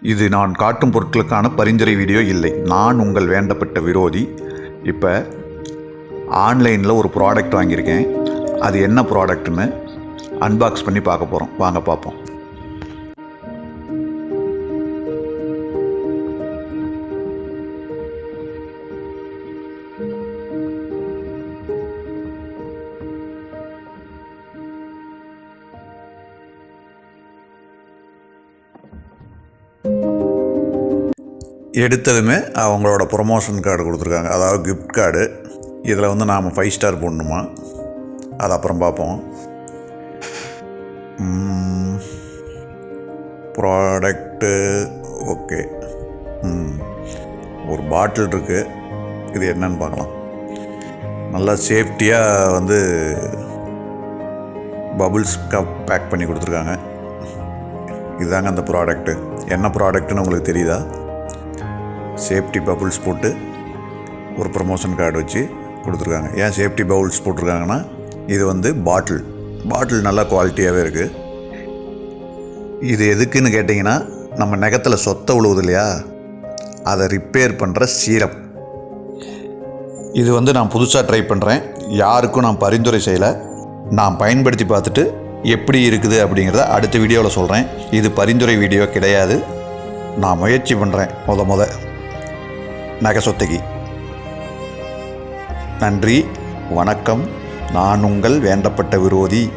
இது நான் காட்டும் பொருட்களுக்கான பரிந்துரை வீடியோ இல்லை. நான் உங்கள் வேண்டப்பட்ட விரோதி. இப்போ ஆன்லைனில் ஒரு ப்ராடக்ட் வாங்கியிருக்கேன். அது என்ன ப்ராடக்ட்னு அன்பாக்ஸ் பண்ணி பார்க்க போகிறோம் வாங்க பார்ப்போம். எடுத்ததுமே அவங்களோட ப்ரொமோஷன் கார்டு கொடுத்துருக்காங்க. அதாவது கிஃப்ட் கார்டு இதில் வந்து நாம் ஃபைவ் ஸ்டார் போடணுமா? அது அப்புறம் பார்ப்போம். ப்ராடக்ட்டு ஓகே ம். ஒரு பாட்டில் இருக்குது இது என்னன்னு பார்க்கலாம். நல்லா சேஃப்டியாக வந்து பபுள்ஸ் கப் பேக் பண்ணி கொடுத்துருக்காங்க. இதுதாங்க அந்த ப்ராடக்ட்டு என்ன ப்ராடக்ட்டுன்னு உங்களுக்கு தெரியுதா? சேஃப்டி பபுள்ஸ் போட்டு ஒரு ப்ரொமோஷன் கார்டு வச்சு கொடுத்துருக்காங்க. ஏன் சேஃப்டி பவுல்ஸ் போட்டிருக்காங்கன்னா இது வந்து பாட்டில். பாட்டில் நல்லா குவாலிட்டியாகவே இருக்குது இது எதுக்குன்னு கேட்டிங்கன்னா நம்ம நெகத்தில் சொத்தை விழுவுது இல்லையா? அதை ரிப்பேர் பண்ணுற சீரம். இது வந்து நான் புதுசாக ட்ரை பண்ணுறேன் யாருக்கும் நான் பரிந்துரை செய்யலை. நான் பயன்படுத்தி பார்த்துட்டு எப்படி இருக்குது அப்படிங்கிறத அடுத்த வீடியோவில் சொல்கிறேன் இது பரிந்துரை வீடியோ கிடையாது. நான் முயற்சி பண்ணுறேன் முத முத. நகசொத்தகி. நன்றி வணக்கம். நான் உங்கள் வேண்டப்பட்ட விரோதி.